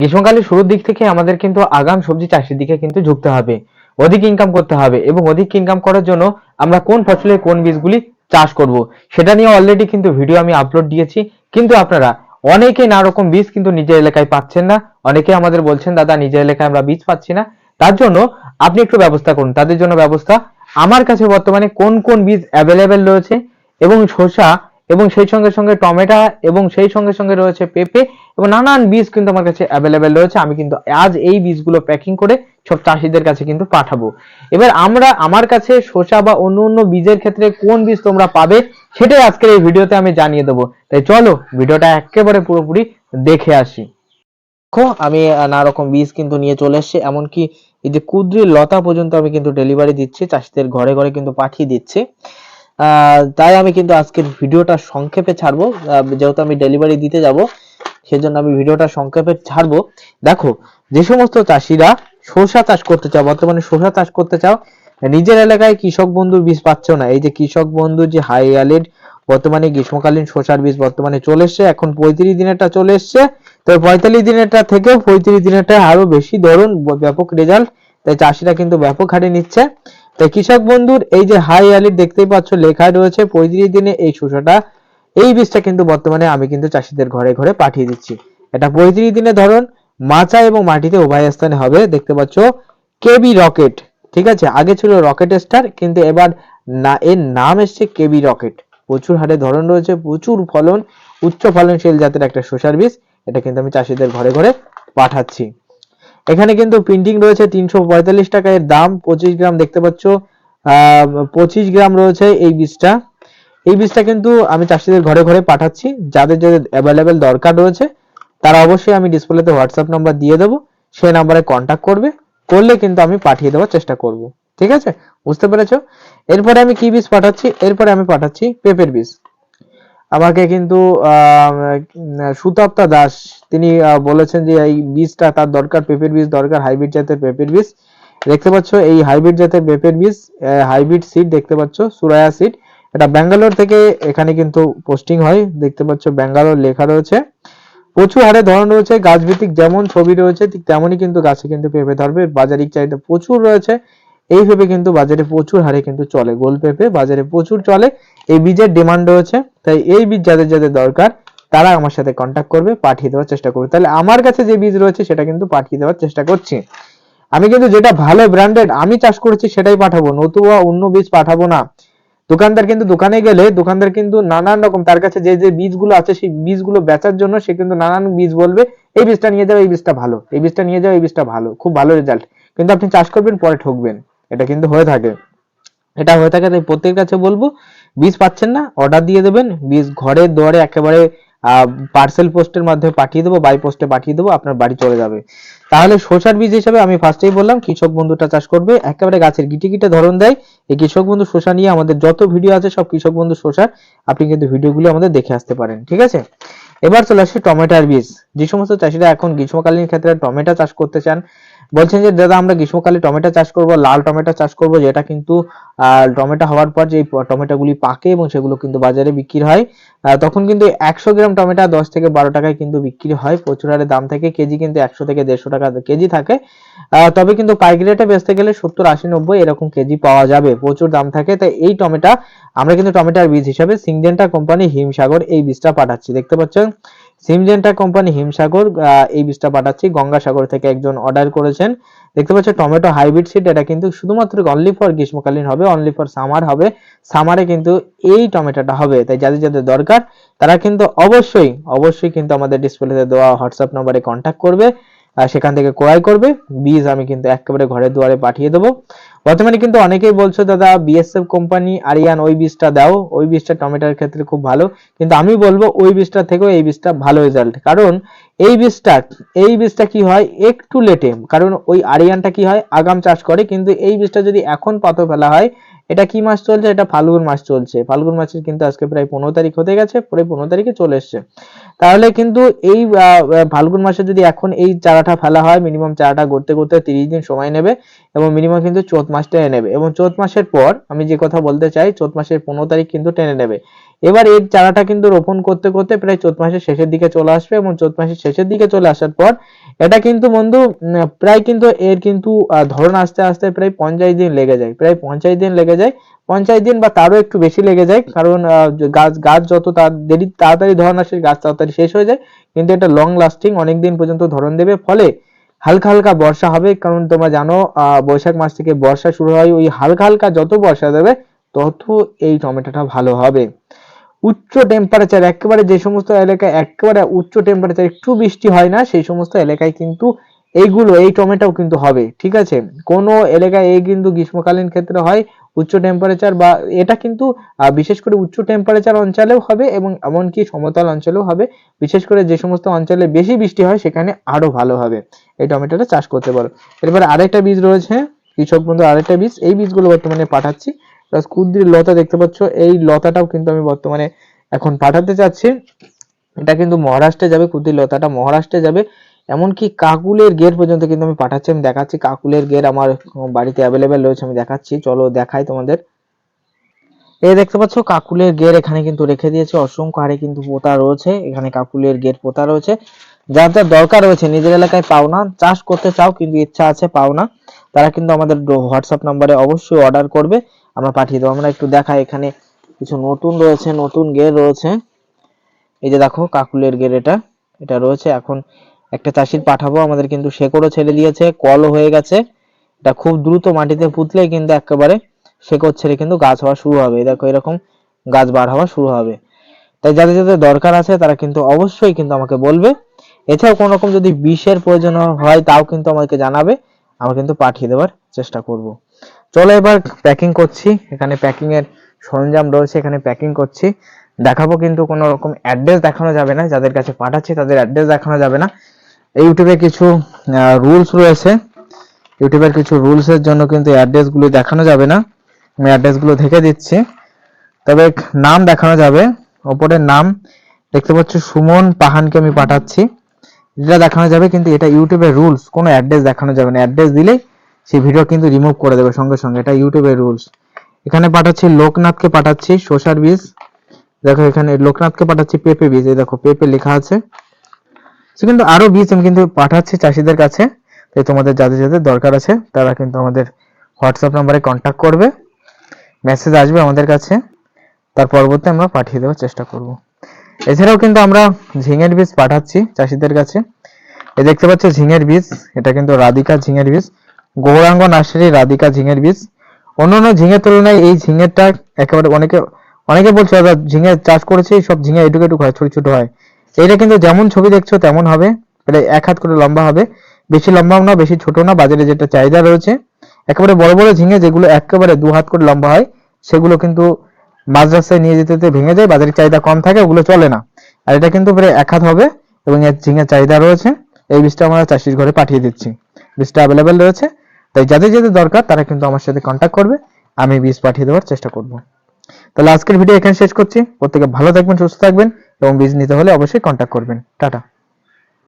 গ্রীষ্মকালের শুরুর দিক থেকে আমাদের কিন্তু আগাম সবজি চাষের দিকে কিন্তু ঝুঁকতে হবে। অধিক ইনকাম করতে হবে এবং অধিক ইনকাম করার জন্য আমরা কোন ফসলের কোন বীজগুলি চাষ করব সেটা নিয়ে অলরেডি কিন্তু ভিডিও আমি আপলোড দিয়েছি। কিন্তু আপনারা অনেকে না রকম বীজ কিন্তু নিজের এলাকায় পাচ্ছেন না। অনেকে আমাদের বলছেন, দাদা, নিজের এলাকায় আমরা বীজ পাচ্ছি না। তার জন্য আপনি একটু ব্যবস্থা করুন। তাদের জন্য ব্যবস্থা, আমার কাছে বর্তমানে কোন কোন বীজ অ্যাভেলেবেল রয়েছে এবং শসা এবং সেই সঙ্গে সঙ্গে টমেটো এবং সেই সঙ্গে সঙ্গে রয়েছে পেঁপে এবং নানান বীজ কিন্তু আমার কাছে অ্যাভেলেবেল রয়েছে। আমি কিন্তু আজ এই বীজগুলো প্যাকিং করে সব চাষিদের কাছে কিন্তু পাঠাবো। এবার আমরা আমার কাছে শসা বা অন্য অন্য বীজের ক্ষেত্রে কোন বীজ তোমরা পাবে সেটাই আজকের এই ভিডিওতে আমি জানিয়ে দেবো। তাই চলো ভিডিওটা একেবারে পুরোপুরি দেখে আসি। দেখো, আমি নানা রকম বীজ কিন্তু নিয়ে চলে এসেছি, এমনকি এই যে কুদ্রির লতা পর্যন্ত আমি কিন্তু ডেলিভারি দিচ্ছি, চাষিদের ঘরে ঘরে কিন্তু পাঠিয়ে দিচ্ছি। তাই আমি কিন্তু আজকের ভিডিওটা সংক্ষেপে ছাড়বো। যেহেতু আমি ডেলিভারি দিতে যাব, সেজন্য আমি ভিডিওটা সংক্ষেপে ছাড়বো। দেখো, যে সমস্ত চাষিরা সরষা চাষ করতে চাও, বর্তমানে সরষা চাষ করতে চাও, নিজের এলাকায় কৃষক বন্ধুর বীজ পাচ্ছ না। এই যে কৃষক বন্ধু যে হাই অ্যালিড বর্তমানে গ্রীষ্মকালীন শসার বীজ বর্তমানে চলে এসছে, এখন পঁয়ত্রিশ দিনেরটা চলে এসছে। তো পঁয়তাল্লিশ দিনেরটা থেকেও পঁয়ত্রিশ দিনেরটা আরও বেশি ধরুন, ব্যাপক রেজাল্ট তাই চাষিরা কিন্তু ব্যাপক হারে নিচ্ছে। তাই কৃষক বন্ধুর, এই যে হাই অ্যালিড দেখতেই পাচ্ছ লেখা রয়েছে পঁয়ত্রিশ দিনে এই শসাটা, এই বীজটা কিন্তু বর্তমানে আমি কিন্তু চাষিদের ঘরে ঘরে পাঠিয়ে দিচ্ছি। এটা পঁয়ত্রিশ দিনে ধরুন, মাচা এবং মাটিতে উভয় স্থানে হবে, দেখতে পাচ্ছ, কেবি রকেট, ঠিক আছে? আগে ছিল রকেট স্টার, কিন্তু এবার না, এর নাম এসছে কেবি রকেট। প্রচুর হারে ধরন রয়েছে, প্রচুর ফলন, উচ্চ ফলনশীল জাতের একটা শসার বীজ, এটা কিন্তু আমি চাষিদের ঘরে ঘরে পাঠাচ্ছি। এখানে কিন্তু প্রিন্টিং রয়েছে তিনশো পঁয়তাল্লিশ টাকা, এর দাম পঁচিশ গ্রাম দেখতে পাচ্ছ। পঁচিশ গ্রাম রয়েছে এই বীজটা। এই বীজটা কিন্তু আমি চাষিদের ঘরে ঘরে পাঠাচ্ছি, যাদের যাদের অ্যাভেলেবেল দরকার রয়েছে, তারা অবশ্যই আমি ডিসপ্লেতে হোয়াটসঅ্যাপ নাম্বার দিয়ে দেবো সেই নাম্বারে কন্ট্যাক্ট করবে, করলে কিন্তু আমি পাঠিয়ে দেওয়ার চেষ্টা করব। ঠিক আছে? বুঝতে পেরেছ? এরপরে আমি কি বীজ পাঠাচ্ছি? এরপরে আমি পাঠাচ্ছি পেঁপের বীজ। আমাকে কিন্তু সুতপ্তা দাস, তিনি বলেছেন যে এই বীজটা তার দরকার, পেঁপের বীজ দরকার, হাইব্রিড জাতের পেঁপের বীজ। দেখতে পাচ্ছ, এই হাইব্রিড জাতের পেঁপের বীজ হাইব্রিড সিড দেখতে পাচ্ছ সুরায়া সিড। এটা ব্যাঙ্গালোর থেকে এখানে কিন্তু পোস্টিং হয়, দেখতে পাচ্ছ, ব্যাঙ্গালোর লেখা রয়েছে। প্রচুর হারে ধরন রয়েছে গাছ ভিত্তিক যেমন ছবি রয়েছে, ঠিক তেমনই কিন্তু গাছে কিন্তু পেঁপে ধরবে, বাজারিক চাহিদা প্রচুর রয়েছে। এই পেঁপে কিন্তু বাজারে প্রচুর হারে কিন্তু চলে, গোল পেঁপে বাজারে প্রচুর চলে। এই বীজের ডিমান্ড রয়েছে, তাই এই বীজ যাদের যাদের দরকার, তারা আমার সাথে কন্ট্যাক্ট করবে, পাঠিয়ে দেওয়ার চেষ্টা করবে। তাহলে আমার কাছে যে বীজ রয়েছে, সেটা কিন্তু পাঠিয়ে দেওয়ার চেষ্টা করছি। আমি কিন্তু যেটা ভালো ব্র্যান্ডেড আমি চাষ করেছি সেটাই পাঠাবো, নতুবা অন্য বীজ পাঠাবো না। দোকানদার কিন্তু দোকানে গেলে, দোকানদার কিন্তু নানান রকম, তার কাছে যে যে বীজগুলো আছে, সেই বীজগুলো বেচার জন্য সে কিন্তু নানান বীজ বলবে, এই বীজটা নিয়ে যাও, এই বীজটা ভালো, এই বীজটা নিয়ে যাও, এই বীজটা ভালো, খুব ভালো রেজাল্ট কিন্তু আপনি চাষ করবেন, পরে ঠকবেন। এটা কিন্তু হয়ে থাকে। এটা হয়ে থাকে, তাই প্রত্যেকের কাছে বলব, বীজ পাচ্ছেন না অর্ডার দিয়ে দেবেন, বীজ ঘরে, দুয়ারে একেবারে পার্সেল পোস্টের মাধ্যমে পাঠিয়ে দেবো বাই পোস্টে পাঠিয়ে দেবো, আপনার বাড়ি চলে যাবে। তাহলে শসার বীজ হিসেবে আমি ফার্স্টেই বললাম, কৃষক বন্ধুটা চাষ করবে, একেবারে গাছের গিটে গিটে ধরন দেয়, এই কৃষক বন্ধু শসা নিয়ে আমাদের যত ভিডিও আছে, সব কৃষক বন্ধু শসার আপনি কিন্তু ভিডিওগুলো আমাদের দেখে আসতে পারেন, ঠিক আছে? এবার চলে আসি টমেটোর বীজ। যে সমস্ত চাষিরা এখন গ্রীষ্মকালীন ক্ষেত্রে টমেটো চাষ করতে চান বলছেন যে, দাদা, আমরা গ্রীষ্মকালে টমেটো চাষ করব, লাল টমেটো চাষ করব, যেটা কিন্তু টমেটো হওয়ার পর যে টমেটো গুলি পাকে এবং সেগুলো কিন্তু বাজারে বিক্রি হয়। তখন কিন্তু একশো গ্রাম টমেটো দশ থেকে বারো টাকায় কিন্তু বিক্রি হয়। প্রচুর হারে দাম থেকে। কেজি কিন্তু একশো থেকে দেড়শো টাকা কেজি থাকে। তবে কিন্তু পাইকারি রেটে বেচতে গেলে সত্তর, আশি, নব্বই এরকম কেজি পাওয়া যাবে। প্রচুর দাম থাকে। তাই এই টমেটো, আমরা কিন্তু টমেটোর বীজ হিসাবে সিংজেন্টা কোম্পানি হিমসাগর এই বীজটা পাঠাচ্ছি। দেখতে পাচ্ছেন? সিমজেন্টা কোম্পানি হিমসাগর এই বীজটা পাঠাচ্ছি। গঙ্গাসাগর থেকে একজন অর্ডার করেছেন। দেখতে পাচ্ছ, টমেটো হাইব্রিড সিড এটা কিন্তু শুধুমাত্র অনলি ফর গ্রীষ্মকালীন হবে অনলি ফর সামার হবে। সামারে কিন্তু এই টমেটোটা হবে, তাই যাদের যাদের দরকার, তারা কিন্তু অবশ্যই অবশ্যই কিন্তু আমাদের ডিসপ্লেতে দেওয়া হোয়াটসঅ্যাপ নম্বরে কন্ট্যাক্ট করবে সেখান থেকে ক্রয় করবে। বীজ আমি কিন্তু একেবারে ঘরে দুয়ারে পাঠিয়ে দেবো। বর্তমানে কিন্তু অনেকেই বলছো, দাদা বিএসএফ কোম্পানি আরিয়ান ওই বীজটা দাও। ওই বীজটা টমেটোর ক্ষেত্রে খুব ভালো। কিন্তু আমি বলব, ওই বীজটা থেকেও এই বীজটা ভালো রেজাল্ট কারণ এই বীজটা এই বীজটা কি হয়? একটু লেটে, কারণ ওই আরিয়ানটা কি হয়? আগাম চাষ করে, কিন্তু এই বীজটা যদি এখন পাতো ফেলা হয়, এটা কি মাস চলছে? এটা ফাল্গুন মাস চলছে। ফাল্গুন মাসের কিন্তু আজকে প্রায় পনেরো তারিখ হতে গেছে পরে পনেরো তারিখে চলে এসছে। তাহলে কিন্তু এই ফাল্গুন মাসে যদি এখন এই চারাটা ফেলা হয় মিনিমাম চারাটা করতে করতে তিরিশ দিন সময় নেবে এবং মিনিমাম কিন্তু চৈত মাস টেনে নেবে। এবং চৈত মাসের পর, আমি যে কথা বলতে চাই, চৈত মাসের পনেরো তারিখ কিন্তু টেনে নেবে। এবার এর চারাটা কিন্তু রোপণ করতে করতে প্রায় চৈত মাসের শেষের দিকে চলে আসবে এবং চৈত মাসের শেষের দিকে চলে আসার পর এটা কিন্তু বন্ধু প্রায় কিন্তু এর কিন্তু ধরন আস্তে আস্তে প্রায় পঞ্চাশ দিন লেগে যায়, প্রায় পঞ্চাশ দিন লেগে যায়। পঞ্চাশ দিন বা তারও একটু বেশি লেগে যায় কারণ গাছ গাছ যত দেরি, তাড়াতাড়ি ধরন আসে গাছ তাড়াতাড়ি শেষ হয়ে যায়, কিন্তু এটা লং লাস্টিং অনেক দিন পর্যন্ত ধরন দেবে। ফলে হালকা হালকা বর্ষা হবে কারণ তোমরা জানো বৈশাখ মাস থেকে বর্ষা শুরু হয়, ওই হালকা হালকা যত বর্ষা দেবে তত এই টমেটোটা ভালো হবে। উচ্চ টেম্পারেচার একেবারে যে সমস্ত এলাকায়, একেবারে উচ্চ টেম্পারেচার একটু বৃষ্টি হয় না, সেই সমস্ত এলাকায় কিন্তু এইগুলো, এই টমেটোও কিন্তু হবে, ঠিক আছে? কোনো এলাকায় এই কিন্তু গ্রীষ্মকালীন ক্ষেত্রে হয় উচ্চ টেম্পারেচার বা এটা কিন্তু বিশেষ করে উচ্চ টেম্পারেচার অঞ্চলেও হবে এবং এমনকি সমতল অঞ্চলেও হবে। বিশেষ করে যে সমস্ত অঞ্চলে বেশি বৃষ্টি হয়, সেখানে আরও ভালো হবে। এই টমেটোটা চাষ করতে পারো। এরপরে আরেকটা বীজ রয়েছে, কৃষক বন্ধু, আরেকটা বীজ। এই বীজগুলো বর্তমানে পাঠাচ্ছি। প্লাস কুদ্রির লতা দেখতে পাচ্ছ, এই লতাটাও কিন্তু আমি বর্তমানে এখন পাঠাতে চাচ্ছি। এটা কিন্তু মহারাষ্ট্রে যাবে, কুদ্রির লতাটা মহারাষ্ট্রে যাবে। এমনকি কাকুলের গের পর্যন্ত কিন্তু আমি পাঠাচ্ছি, আমি দেখাচ্ছি। কাকুলের গের আমার বাড়িতে অ্যাভেলেবেল রয়েছে, আমি দেখাচ্ছি। চলো দেখাই তোমাদের। এই দেখতে পাচ্ছ, কাকুলের গের এখানে কিন্তু রেখে দিয়েছে। অসংখ্য হারে কিন্তু পোতা রয়েছে। এখানে কাকুলের গের পোতা রয়েছে। যার যার দরকার রয়েছে, নিজের এলাকায় পাও না। চাষ করতে চাও, কিন্তু ইচ্ছা আছে, পাও না। তারা কিন্তু আমাদের হোয়াটসঅ্যাপ নাম্বারে অবশ্যই অর্ডার করবে। আমরা পাঠিয়ে দেবো। আমরা একটু দেখাই এখানে কিছু নতুন রয়েছে, নতুন গের রয়েছে। এই যে দেখো, কাকুলের গের এটা। এটা রয়েছে। এখন একটা চাষির পাঠাবো। আমাদের কিন্তু শেকড়ও ছেড়ে দিয়েছে, কলও হয়ে গেছে। এটা খুব দ্রুত মাটিতে পুঁতলেই কিন্তু একেবারে শেকড় ছেড়ে কিন্তু গাছ হওয়া শুরু হবে। দেখো, এরকম গাছ বার হওয়া শুরু হবে। তাই যাদের যাদের দরকার আছে, তারা কিন্তু অবশ্যই কিন্তু আমাকে বলবে। এছাড়াও কোনো রকম যদি বিষের প্রয়োজন হয়, তাও কিন্তু আমাকে জানাবে। আমরা কিন্তু পাঠিয়ে দেওয়ার চেষ্টা করব। চলো এবার প্যাকিং করছি। এখানে প্যাকিং এর সরঞ্জাম রয়েছে, এখানে প্যাকিং করছি। দেখাবো কিন্তু কোনো রকম অ্যাড্রেস দেখানো যাবে না। যাদের কাছে পাঠাচ্ছি তাদের অ্যাড্রেস দেখানো যাবে না। ইউটিউবে কিছু রুলস রয়েছে। ইউটিউবের কিছু রুলস এর জন্য কিন্তু অ্যাড্রেসগুলো দেখানো যাবে না। আমি অ্যাড্রেসগুলো দেখে দিচ্ছি। তবে নাম দেখানো যাবে। ওপরের নাম দেখতে পাচ্ছ, সুমন পাহানকে আমি পাঠাচ্ছি। এটা দেখানো যাবে, কিন্তু এটা ইউটিউবের রুলস কোনো অ্যাড্রেস দেখানো যাবে না। অ্যাড্রেস দিলেই সেই ভিডিও কিন্তু রিমুভ করে দেবে সঙ্গে সঙ্গে। এটা ইউটিউবের রুলস এখানে পাঠাচ্ছি লোকনাথকে পাঠাচ্ছি শসার বীজ দেখো এখানে লোকনাথকে পাঠাচ্ছি পেঁপে বীজ এই দেখো, পেঁপে লেখা আছে। কিন্তু আরও বীজ আমি কিন্তু পাঠাচ্ছি চাষিদের কাছে। তাই তোমাদের যাদের যাদের দরকার আছে, তারা কিন্তু আমাদের হোয়াটসঅ্যাপ নাম্বারে কন্ট্যাক্ট করবে। মেসেজ আসবে আমাদের কাছে। তার পরবর্তী আমরা পাঠিয়ে দেওয়ার চেষ্টা করব। এছাড়াও কিন্তু আমরা ঝিঙের বীজ পাঠাচ্ছি চাষিদের কাছে। এই দেখতে পাচ্ছ ঝিঙের বীজ এটা কিন্তু রাধিকা ঝিঙের বীজ গৌরাঙ্গ নার্সারি, রাধিকা ঝিঙের বীজ। অন্যান্য ঝিঙের তুলনায় এই ঝিঙেরটা একেবারে অনেকে অনেকে বলছে, দাদা ঝিঙে চাষ করেছে, সব ঝিঙে এটুকু এটুকু হয়, ছোট ছোট হয়। এটা কিন্তু যেমন ছবি দেখছ, তেমন হবে। প্রায় এক হাত করে লম্বা হবে। বেশি লম্বাও না, বেশি ছোট না, বাজারে যেটা চাহিদা রয়েছে। একেবারে বড় বড় ঝিঙে যেগুলো একেবারে দু হাত করে লম্বা হয়, সেগুলো কিন্তু মাঝ রাস্তায় নিয়ে যেতে ভেঙে যায়, বাজারের চাহিদা কম থাকে, ওগুলো চলে না। আর এটা কিন্তু প্রায় এক হাত হবে এবং এর ঝিঙের চাহিদা রয়েছে। এই বীজটা আমরা চাষির ঘরে পাঠিয়ে দিচ্ছি। বীজটা অ্যাভেলেবেল রয়েছে। তাই যাদের যাদের দরকার তারা কিন্তু আমার সাথে কন্ট্যাক্ট করবে, আমি বীজ পাঠিয়ে দেওয়ার চেষ্টা করব। তাহলে আজকের ভিডিও এখানে শেষ করছি। প্রত্যেকে ভালো থাকবেন, সুস্থ থাকবেন এবং বীজ নিতে হলে অবশ্যই কন্ট্যাক্ট করবেন। টাটা।